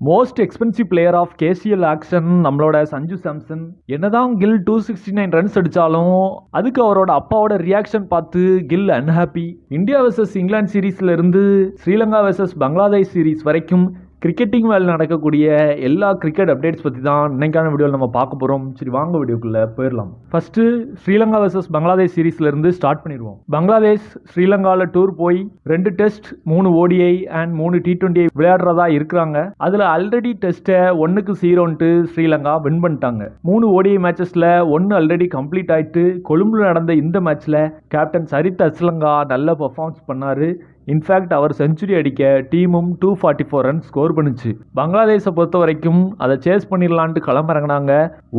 Most expensive player of KCL auction நம்மளோட சஞ்சு சாம்சன் என்னதான் Gill two sixty nine runs அடித்தாலும் அதுக்கு அவரோட அப்பாவோட ரியாக்ஷன் பார்த்து Gill unhappy India versus England சீரீஸ்ல இருந்து ஸ்ரீலங்கா வெர்சஸ் பங்களாதேஷ் சீரீஸ் வரைக்கும் கிரிக்கெட்டிங் வேலை நடக்கக்கூடிய எல்லா கிரிக்கெட் அப்டேட்ஸ் பற்றி தான் இன்னைக்கான வீடியோவில் நம்ம பார்க்க போகிறோம் சரி வாங்க வீடியோக்குள்ளே போயிடலாம். ஃபர்ஸ்ட்டு ஸ்ரீலங்கா வர்சஸ் பங்களாதேஷ் சீரீஸ்லேருந்து ஸ்டார்ட் பண்ணிடுவோம். பங்களாதேஷ் ஸ்ரீலங்காவில் டூர் போய் ரெண்டு டெஸ்ட் மூணு ஓடிஐ அண்ட் மூணு டி டுவெண்ட்டி விளையாடுறதா இருக்கிறாங்க. அதில் ஆல்ரெடி டெஸ்ட்டை ஒன்றுக்கு ஜீரோன்ட்டு ஸ்ரீலங்கா வின் பண்ணிட்டாங்க. மூணு ஓடிஐ மேட்சஸில் ஒன்று ஆல்ரெடி கம்ப்ளீட் ஆயிட்டு கொழும்புல நடந்த இந்த மேட்ச்சில் கேப்டன் சரித் அஸ்லங்கா நல்ல பர்ஃபார்மன்ஸ் பண்ணார். இன்ஃபேக்ட் அவர் செஞ்சுரி அடிக்க டீமும் two forty four run score பண்ணுச்சு. பங்களாதேஷை பொறுத்த வரைக்கும் அதை சேஸ் பண்ணிடலான்ட்டு களமிறங்கினாங்க.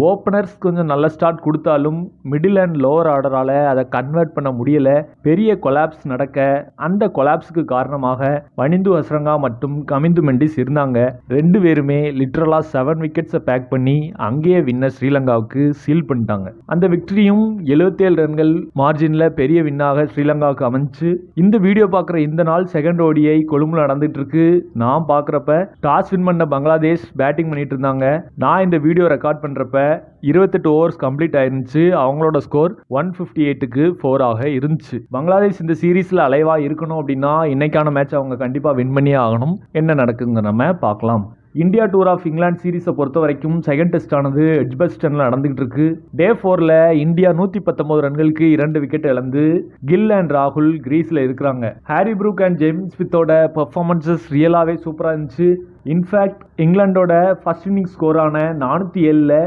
ஓப்பனர்ஸ் கொஞ்சம் நல்ல ஸ்டார்ட் கொடுத்தாலும் மிடில் அண்ட் லோவர் ஆர்டரால் அதை கன்வெர்ட் பண்ண முடியலை. பெரிய கொலாப்ஸ் நடக்க அந்த கொலாப்ஸுக்கு காரணமாக மணிந்து அஸ்ரங்கா மற்றும் கமிந்து மெண்டிஸ் இருந்தாங்க. ரெண்டு பேருமே லிட்ரலாக செவன் விக்கெட்ஸை பேக் பண்ணி அங்கேயே வின்னர் ஸ்ரீலங்காவுக்கு சீல் பண்ணிட்டாங்க. அந்த விக்டரியும் எழுபத்தேழு ரன்கள் மார்ஜினில் பெரிய வின்னாக ஸ்ரீலங்காவுக்கு அமைஞ்சு இந்த வீடியோ பார்க்குற இந்த நாள் செகண்ட் ஓடிஐ கொழும்புல நடந்துட்டு இருக்கு நான் பார்க்குறப்ப டாஸ் வின் பண்ண பங்களாதேஷ் பேட்டிங் பண்ணிட்டு இருந்தாங்க. நான் இந்த வீடியோ ரெக்கார்ட் பண்ணுறப்ப இருபத்தெட்டு ஓவர்ஸ் கம்ப்ளீட் ஆயிருந்துச்சு. அவங்களோட ஸ்கோர் ஒன் ஃபிஃப்டி எயிட்டுக்கு ஃபோராக இருந்துச்சு. பங்களாதேஷ் இந்த சீரீஸில் அலைவா இருக்கணும் அப்படின்னா இன்னைக்கான மேட்ச் அவங்க கண்டிப்பாக வின் பண்ணியே ஆகணும். என்ன நடக்குங்க நம்ம பார்க்கலாம். இந்தியா டூர் ஆஃப் இங்கிலாந்து சீரீஸை பொறுத்த வரைக்கும் செகண்ட் டெஸ்ட் ஆனது எட்ஜ்பஸ்டனில் நடந்துகிட்டு இருக்கு. டே ஃபோரில் இந்தியா நூற்றி பத்தொன்பது ரன்களுக்கு இரண்டு விக்கெட் இழந்து கில் அண்ட் ராகுல் கிரீஸில் இருக்கிறாங்க. ஹாரி ப்ரூக் அண்ட் ஜேம்ஸ் ஸ்மித்தோட பெர்ஃபார்மன்சஸ் ரியலாகவே சூப்பராக இருந்துச்சு. இன்ஃபேக்ட் இங்கிலாண்டோட ஃபர்ஸ்ட் இன்னிங் ஸ்கோரான நானூற்றி ஏழில்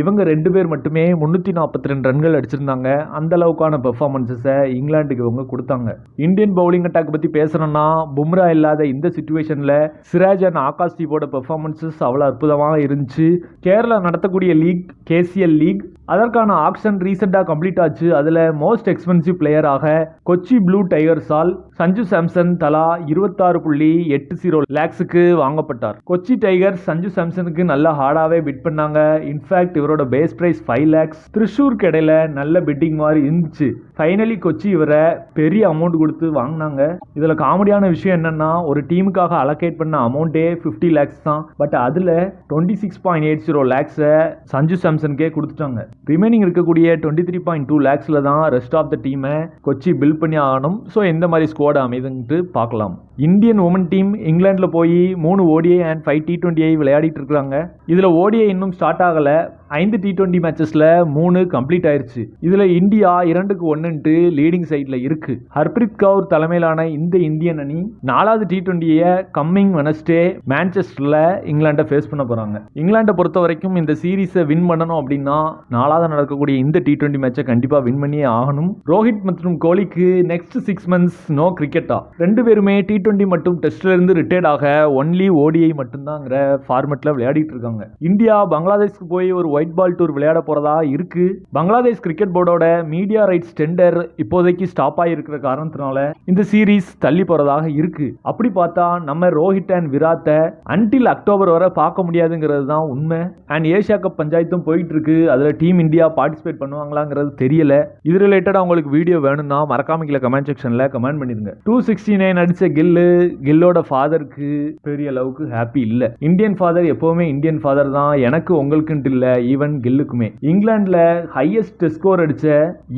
இவங்க ரெண்டு பேர் மட்டுமே முந்நூற்றி நாற்பத்தி ரெண்டு ரன்கள் அடிச்சிருந்தாங்க. அந்த அளவுக்கான பெர்ஃபார்மன்ஸஸை இங்கிலாந்துக்கு இவங்க கொடுத்தாங்க. இந்தியன் பவுலிங் அட்டாக் பற்றி பேசணும்னா பும்ரா இல்லாத இந்த சுச்சுவேஷனில் சிராஜ் அண்ட் ஆகாஷ் தீபோட பெர்ஃபார்மன்ஸஸ் அவ்வளோ அற்புதமாக இருந்துச்சு. கேரளா நடத்தக்கூடிய லீக் கேசிஎல் லீக். அதற்கான ஆக்ஷன் ரீசெண்டாக கம்ப்ளீட் ஆச்சு. அதில் மோஸ்ட் எக்ஸ்பென்சிவ் பிளேயராக கொச்சி ப்ளூ டைகர்ஸால் சஞ்சு சாம்சன் தலா இருபத்தாறு புள்ளி எட்டு ஜீரோ லேக்ஸுக்கு வாங்கப்பட்டார். கொச்சி டைகர்ஸ் சஞ்சு சாம்சனுக்கு நல்ல ஹார்டாகவே பிட் பண்ணாங்க. இன்ஃபேக்ட் இவரோட பேஸ் பிரைஸ் ஃபைவ் லேக்ஸ் திருஷூருக்கு இடையில நல்ல பிட்டிங் மாதிரி இருந்துச்சு. ஃபைனலி கொச்சி இவரை பெரிய அமௌண்ட் கொடுத்து வாங்கினாங்க. இதில் காமெடியான விஷயம் என்னன்னா ஒரு டீமுக்காக அலோகேட் பண்ண அமௌண்ட்டே ஃபிஃப்டி லேக்ஸ் தான். பட் அதில் twenty six point eight zero லேக்ஸை Sanju Samson சாம்சனுக்கே கொடுத்துட்டாங்க. ரிமைனிங் இருக்கக்கூடிய டுவெண்ட்டி த்ரீ பாயிண்ட் டூ லேக்ஸில் தான் ரெஸ்ட் ஆஃப் த டீமை கொச்சி பில் பண்ணி ஆகணும். ஸோ எந்த மாதிரி ஸ்குவாட் அமைதுன்ட்டு பார்க்கலாம். இந்தியன் உமன் டீம் இங்கிலாண்டில் போய் மூணு ODI and five T twenty I விளையாடிட்டு இருக்காங்க இதில் ஓடிஐ இன்னும் ஸ்டார்ட் ஆகலை. ஐந்து டி டுவெண்ட்டி மேட்சஸில் மூணு கம்ப்ளீட் ஆயிடுச்சு இதில் இந்தியா இரண்டுக்கு ஒன்றுன்ட்டு லீடிங் சைடில் இருக்கு. ஹர்ப்ரீத் கவுர் தலைமையிலான இந்த இந்தியன் அணி நாலாவது டி டுவெண்ட்டியை கம்மிங் வெனஸ்டே மேன்செஸ்டரில் இங்கிலாண்டை ஃபேஸ் பண்ண போகிறாங்க இங்கிலாண்டை பொறுத்த வரைக்கும் இந்த சீரீஸை வின் பண்ணணும் அப்படின்னா நாலாவது நடக்கக்கூடிய இந்த டி டுவெண்ட்டி மேட்சை கண்டிப்பாக வின் பண்ணியே ஆகணும். ரோஹித் மற்றும் கோலிக்கு நெக்ஸ்ட் சிக்ஸ் மந்த்ஸ் நோ கிரிக்கெட்டா ரெண்டு பேருமே டி டுவெண்ட்டி மற்றும் டெஸ்ட்ல இருந்து ரிட்டையர்ட் ஆக ஒன்லி ஓடிஐ மட்டும்தாங்கிற ஃபார்மெட்டில் விளையாடிட்டு இருக்காங்க. இந்தியா பங்களாதேஷ்க்கு போய் ஒரு ஒயிட் பால் டூர் விளையாட போறதா இருக்கு. பங்களாதேஷ் கிரிக்கெட் போர்டோட மீடியா ரைட்ஸ் டெண்டர் இப்போதைக்கு ஸ்டாப் ஆகிருக்கிற காரணத்தினால இந்த சீரீஸ் தள்ளி போறதாக இருக்கு. அப்படி பார்த்தா நம்ம ரோஹித் அண்ட் விராத்தை அன்டில் அக்டோபர் வரை பார்க்க முடியாதுங்கிறது தான் உண்மை. அண்ட் ஏஷியா கப் பஞ்சாயத்தும் போயிட்டு இருக்கு. அதில் டீம் இந்தியா பார்ட்டிசிபேட் பண்ணுவாங்களாங்கிறது தெரியல. இது ரிலேட்டடாக உங்களுக்கு வீடியோ வேணும்னா மறக்காம கீழே கமெண்ட் செக்ஷனில் கமெண்ட் பண்ணிடுங்க. டூ சிக்ஸ்டி நைன் அடித்த கில்லு கில்லோட ஃபாதருக்கு பெரிய அளவுக்கு ஹாப்பி இல்லை. இந்தியன் ஃபாதர் எப்போவுமே இந்தியன் ஃபாதர் தான். எனக்கு உங்களுக்குன்ட்டு இல்லை. ஈவன் கில்லுக்குமே. இங்கிலாந்துல ஹையஸ்ட் ஸ்கோர் அடிச்ச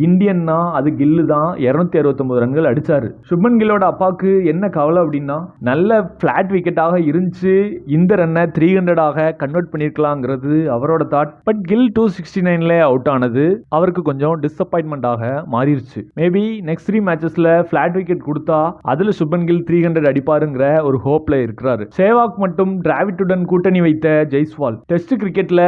இந்தியன்னா அது கில்லு தான். இருநூத்தி அறுபத்தொன்பது ரன்கள் அடிச்சாரு. சுப்மன் கில்லோட அப்பாவுக்கு என்ன கவலை அப்படின்னா நல்ல பிளாட் விக்கெட்டாக இருந்துச்சு. இந்த ரன்னை த்ரீ ஹண்ட்ரடாக கன்வெர்ட் பண்ணிருக்கலாங்கிறது அவரோட thought but Gill two sixty நைன்ல அவுட் ஆனது அவருக்கு கொஞ்சம் டிசப்பாயின்மெண்டாக மாறிடுச்சு மேபி நெக்ஸ்ட் த்ரீ மேட்சஸ்ல பிளாட் விக்கெட் கொடுத்தா அதுல சுப்மன் கில் த்ரீ ஹண்ட்ரட் அடிப்பாருங்கிற ஒரு ஹோப்ல இருக்கிறாரு. சேவாக் மட்டும் டிராவிட்டுடன் கூட்டணி வைத்த ஜெய்ஸ்வால். டெஸ்ட் கிரிக்கெட்ல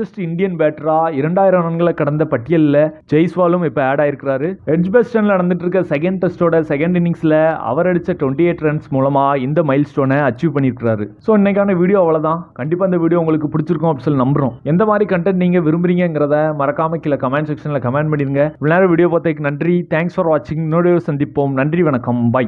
ஃபாஸ்டஸ்ட் இந்தியன் பேட்டரா இரண்டாயிரம் ரன்களை கடந்த பட்டியலில் ஜெய்ஸ்வாலும் இப்போ ஆட் ஆயிருக்கிறாரு. எட்ஜ்பெஸ்டன்ல நடந்துட்டு இருக்க செகண்ட் டெஸ்டோட செகண்ட் இன்னிங்ஸில் அவர் அடித்த டுவெண்ட்டி எயிட் ரன்ஸ் மூலமாக இந்த மைல் ஸ்டோனை அச்சீவ் பண்ணியிருக்கிறாரு. ஸோ இன்னைக்கான வீடியோ அவ்வளோதான் கண்டிப்பாக இந்த வீடியோ உங்களுக்கு பிடிச்சிருக்கும் அப்படின்னு சொல்லி நம்புறோம். எந்த மாதிரி கண்டென்ட் நீங்கள் விரும்புறீங்கிறத மறக்காம கீழே கமெண்ட் செக்ஷனில் கமெண்ட் பண்ணிடுங்க. இவ்வளோ நேரம் வீடியோ பார்த்ததுக்கு நன்றி. தேங்க்ஸ் ஃபார் வாட்சிங் இன்னொரு சந்திப்போம். நன்றி வணக்கம். பை